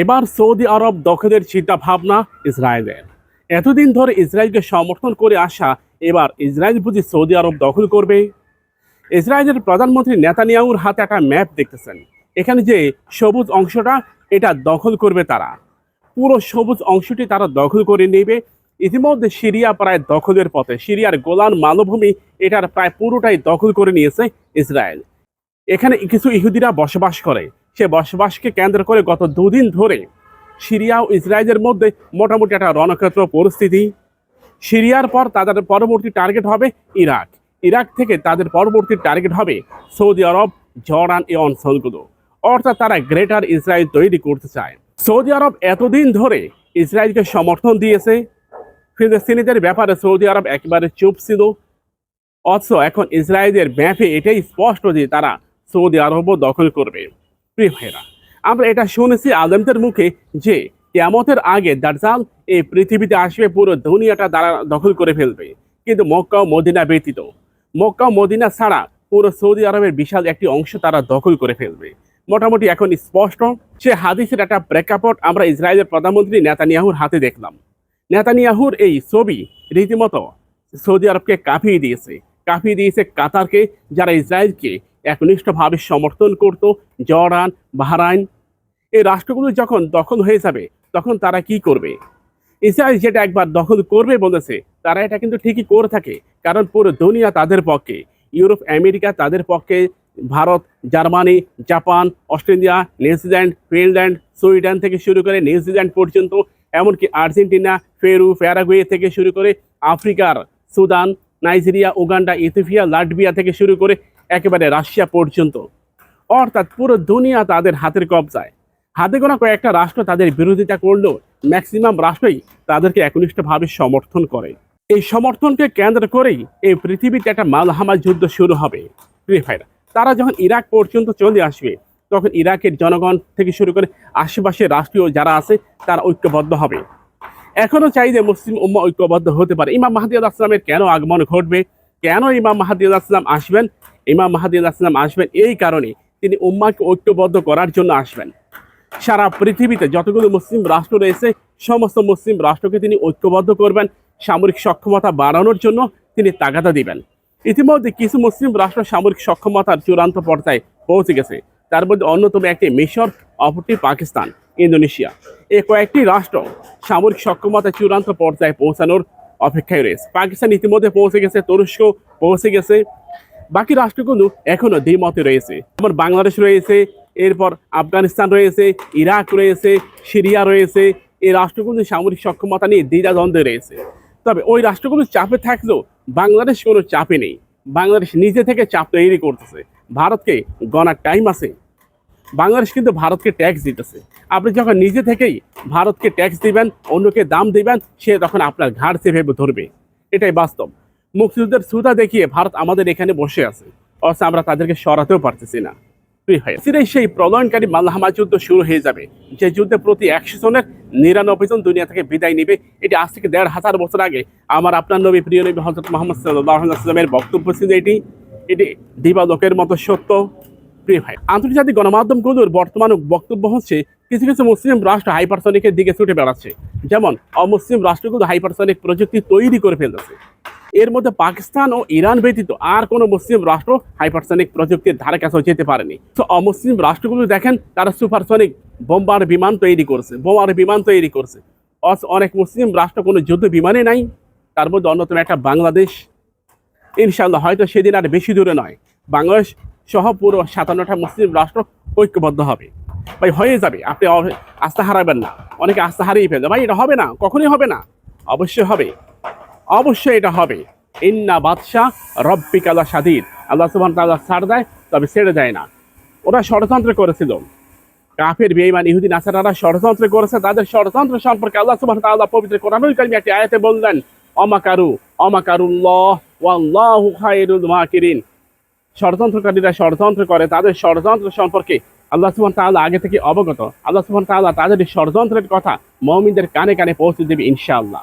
এবার সৌদি আরব দখলের চিন্তা ভাবনা ইসরায়েলের। এতদিন ধরে ইসরায়েলকে সমর্থন করে আসা এবার ইসরায়েল বুঝি সৌদি আরব দখল করবে? ইসরায়েলের প্রধানমন্ত্রী নেতানিয়াহুর হাতে একটা ম্যাপ দেখতেছেন। এখানে যে সবুজ অংশটা, এটা দখল করবে তারা। পুরো সবুজ অংশটি তারা দখল করে নেবে। ইতিমধ্যে সিরিয়া প্রায় দখলের পথে। সিরিয়ার গোলান মালভূমি এটার প্রায় পুরোটাই দখল করে নিয়েছে ইসরায়েল। এখানে কিছু ইহুদিরা বসবাস করে। সে বসবাসকে কেন্দ্র করে গত দুদিন ধরে সিরিয়া ও ইসরায়েলের মধ্যে মোটামুটি একটা রণক্ষেত্র পরিস্থিতি। সিরিয়ার পর তাদের পরবর্তী টার্গেট হবে ইরাক। ইরাক থেকে তাদের পরবর্তী টার্গেট হবে সৌদি আরব, জর্ডান এই অঞ্চলগুলো। অর্থাৎ তারা গ্রেটার ইসরায়েল তৈরি করতে চায়। সৌদি আরব এতদিন ধরে ইসরায়েলকে সমর্থন দিয়েছে। ফিলিস্তিনিদের ব্যাপারে সৌদি আরব একেবারে চুপ ছিল। অথচ এখন ইসরায়েলের ম্যাপে এটাই স্পষ্ট যে তারা সৌদি আরবও দখল করবে। প্রিয় ভাইরা আমরা এটা শুনেছি আলেমদের মুখে যে কেমতের আগে দার্জাল এই পৃথিবীতে আসবে, পুরো দুনিয়াটা দ্বারা দখল করে ফেলবে। কিন্তু মক্কা ও মদিনা ব্যতীত, মক্কা ও মদিনা ছাড়া পুরো সৌদি আরবের বিশাল একটি অংশ তারা দখল করে ফেলবে। মোটামুটি এখন স্পষ্ট সে হাদিসের একটা প্রেক্ষাপট আমরা ইসরায়েলের প্রধানমন্ত্রী নেতানিয়াহুর হাতে দেখলাম। নেতানিয়াহুর এই ছবি রীতিমতো সৌদি আরবকে কাঁপিয়ে দিয়েছে কাঁপিয়ে দিয়েছে কাতারকে, যারা ইসরায়েলকে একনিষ্ঠভাবে সমর্থন করত জর্ডান, বাহরাইন। এই রাষ্ট্রগুলো যখন দখল হয়ে যাবে, তখন তারা কি করবে? ইসরায়েল যেটা একবার দখল করবে বলেছে, তারা এটা কিন্তু ঠিকই করে থাকে, কারণ পুরো দুনিয়া তাদের পক্ষে। ইউরোপ, আমেরিকা তাদের পক্ষে, Bharat, Germany, Japan, Australia, New Zealand, Finland, Sweden থেকে শুরু করে নিউজিল্যান্ড পর্যন্ত, এমনকি আর্জেন্টিনা, পেরু, প্যারাগুয়ে থেকে শুরু করে আফ্রিকার, Sudan, Nigeria, Uganda, Ethiopia, Latvia থেকে শুরু করে একেবারে রাশিয়া পর্যন্ত। অর্থাৎ পুরো দুনিয়া তাদের হাতের কবজায়। হাতে গোনা কয়েকটা রাষ্ট্র তাদের বিরোধিতা করলেও ম্যাক্সিমাম রাষ্ট্রই তাদেরকে একনিষ্ঠভাবে সমর্থন করে। এই সমর্থনকে কেন্দ্র করেই এই পৃথিবীতে একটা মালহামা যুদ্ধ শুরু হবে। প্রিয় ভাইরা, তারা যখন ইরাক পর্যন্ত চলে আসবে, তখন ইরাকের জনগণ থেকে শুরু করে আশেপাশের রাষ্ট্রীয় যারা আছে, তারা ঐক্যবদ্ধ হবে। এখনও চাই যে মুসলিম উম্মা ঐক্যবদ্ধ হতে পারে। ইমাম মাহাদি আসলামের কেন আগমন ঘটবে? কেন ইমাম মাহাদি আসলাম আসবেন? ইমাম মাহাদি আসলাম আসবেন, এই কারণে তিনি উম্মাকে ঐক্যবদ্ধ করার জন্য আসবেন। সারা পৃথিবীতে যতগুলো মুসলিম রাষ্ট্র রয়েছে, সমস্ত মুসলিম রাষ্ট্রকে তিনি ঐক্যবদ্ধ করবেন, সামরিক সক্ষমতা বাড়ানোর জন্য তিনি তাগাদা দিবেন। ইতিমধ্যে কিছু মুসলিম রাষ্ট্র সামরিক সক্ষমতার চূড়ান্ত পর্যায়ে পৌঁছে গেছে। তার মধ্যে অন্যতম একটি মিশর, অপরটি পাকিস্তান, ইন্দোনেশিয়া। এই কয়েকটি রাষ্ট্র সামরিক সক্ষমতা চূড়ান্ত পর্যায়ে পৌঁছানোর অপেক্ষায় রয়েছে। পাকিস্তান ইতিমধ্যে পৌঁছে গেছে, তুরস্ক পৌঁছে গেছে। বাকি রাষ্ট্রগুলো এখনও দ্বিমতে রয়েছে। যেমন বাংলাদেশ রয়েছে, এরপর আফগানিস্তান রয়েছে, ইরাক রয়েছে, সিরিয়া রয়েছে, এই রাষ্ট্রগুলো সামরিক সক্ষমতা নিয়ে দ্বিধাদ্বন্দ্বে রয়েছে। তবে ওই রাষ্ট্রগুলো চাপে থাকলেও বাংলাদেশ কোনো চাপে নেই। বাংলাদেশ নিজে থেকে চাপ তৈরি করতেছে। ভারতকে গণার টাইম আছে। বাংলাদেশ কিন্তু ভারতকে ট্যাক্স দিতেছে। আপনি যখন নিজে থেকেই ভারতকে ট্যাক্স দিবেন, অন্যকে দাম দিবেন, সে তখন আপনার ঘাড় চেপে ধরবে। এটাই বাস্তব। মুক্তিযুদ্ধের সুতা দেখিয়ে ভারত আমাদের এখানে বসে আছে। অথচ আমরা তাদেরকে সরাতেও পারতেছি না। সেই প্রলয়নকারী মাল্লাহামা যুদ্ধ শুরু হয়ে যাবে। যে যুদ্ধে প্রতি একশো জনের নিরানব্বই জন দুনিয়া থেকে বিদায় নেবে, এটি আজ থেকে দেড় হাজার বছর আগে আমার আপনার নবী, প্রিয় নবী হজরত মোহাম্মদ সাল্লামের বক্তব্য ছিল এটি। এটি দিবালোকের মতো সত্য। প্রিয় ভাই আন্তর্জাতিক গণমাধ্যমগুলোর বর্তমান বক্তব্য হচ্ছে, কিছু কিছু মুসলিম রাষ্ট্র হাইপারসনিকের দিকে ছুটে বেড়াচ্ছে। যেমন, অমুসলিম রাষ্ট্রগুলো হাইপারসনিক প্রযুক্তি তৈরি করে ফেলতেছে। এর মধ্যে পাকিস্তান ও ইরান ব্যতীত আর কোনো মুসলিম রাষ্ট্র হাইপারসনিক প্রযুক্তির ধারে কাছেও যেতে পারেনি। তো অমুসলিম রাষ্ট্রগুলো দেখেন, তারা সুপারসনিক বোম্বার বিমান তৈরি করছে, বোমার বিমান তৈরি করছে। অনেক মুসলিম রাষ্ট্র কোনো যুদ্ধ বিমানে নাই, তার মধ্যে অন্যতম একটা বাংলাদেশ। ইনশাল্লাহ হয়তো সেদিন আর বেশি দূরে নয়। বাংলাদেশ সহ পুরো সাতান্নটা মুসলিম রাষ্ট্র ঐক্যবদ্ধ হবে। ভাই, হয়ে যাবে, আপনি আস্থা হারাবেন না। অনেকে আস্থা হারিয়ে ফেলবে। ভাই, এটা হবে না, কখনই হবে না। অবশ্যই হবে। অবশ্যই এটা হবে। ইন্না বাদশাহ রব্বিকালা সাদির আল্লাহ সুবহান তাআলা ছাড় দেয়, তবে ছেড়ে দেয় না। ওরা ষড়যন্ত্র করেছিল। কাফের, বেঈমান, ইহুদি, নাসারারা ষড়যন্ত্র করেছে। তাদের ষড়যন্ত্র সম্পর্কে আল্লাহ সুবহান তাআলা পবিত্র কোরআনুল কারিমে একটি আয়াতে বললেন, অমাকারু, অমাকারুল্লাহ ষড়যন্ত্রকারীরা ষড়যন্ত্র করে, তাদের ষড়যন্ত্র সম্পর্কে আল্লাহ সুবহান তাআলা আগে থেকে অবগত। আল্লাহ সুবহান তাআলা তাদের ষড়যন্ত্রের কথা মমিনদের কানে কানে পৌঁছে দেবে ইনশাআল্লাহ।